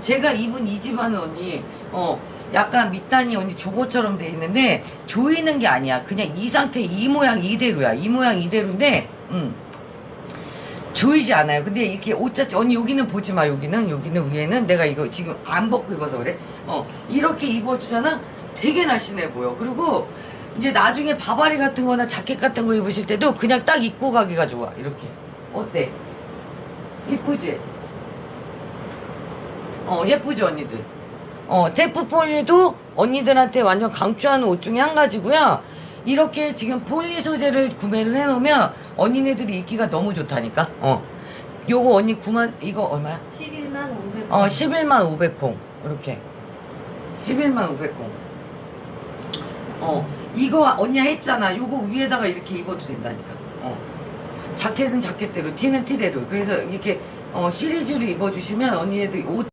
제가 입은 이 집안은 언니 어 약간 밑단이 언니 조거처럼 돼 있는데 조이는 게 아니야. 그냥 이 상태 이 모양 이대로야. 이 모양 이대로인데 음 조이지 않아요. 근데 이렇게 옷자체 언니 여기는 보지 마 여기는. 여기는 위에는 내가 이거 지금 안 벗고 입어서 그래. 어 이렇게 입어주잖아? 되게 날씬해 보여. 그리고 이제 나중에 바바리 같은 거나 자켓 같은 거 입으실 때도 그냥 딱 입고 가기가 좋아. 이렇게. 어때 이쁘지 어 예쁘죠 언니들? 어 테프 폴리도 언니들한테 완전 강추하는 옷 중에 한 가지고요. 이렇게 지금 폴리 소재를 구매를 해놓으면 언니네들이 입기가 너무 좋다니까? 어. 요거 언니 9만 이거 얼마야? 11만 500원. 어 11만 500콩 이렇게. 11만 500콩 어 이거 언니 했잖아. 요거 위에다가 이렇게 입어도 된다니까. 어. 자켓은 자켓대로 티는 티대로. 그래서 이렇게 어 시리즈로 입어주시면 언니네들 옷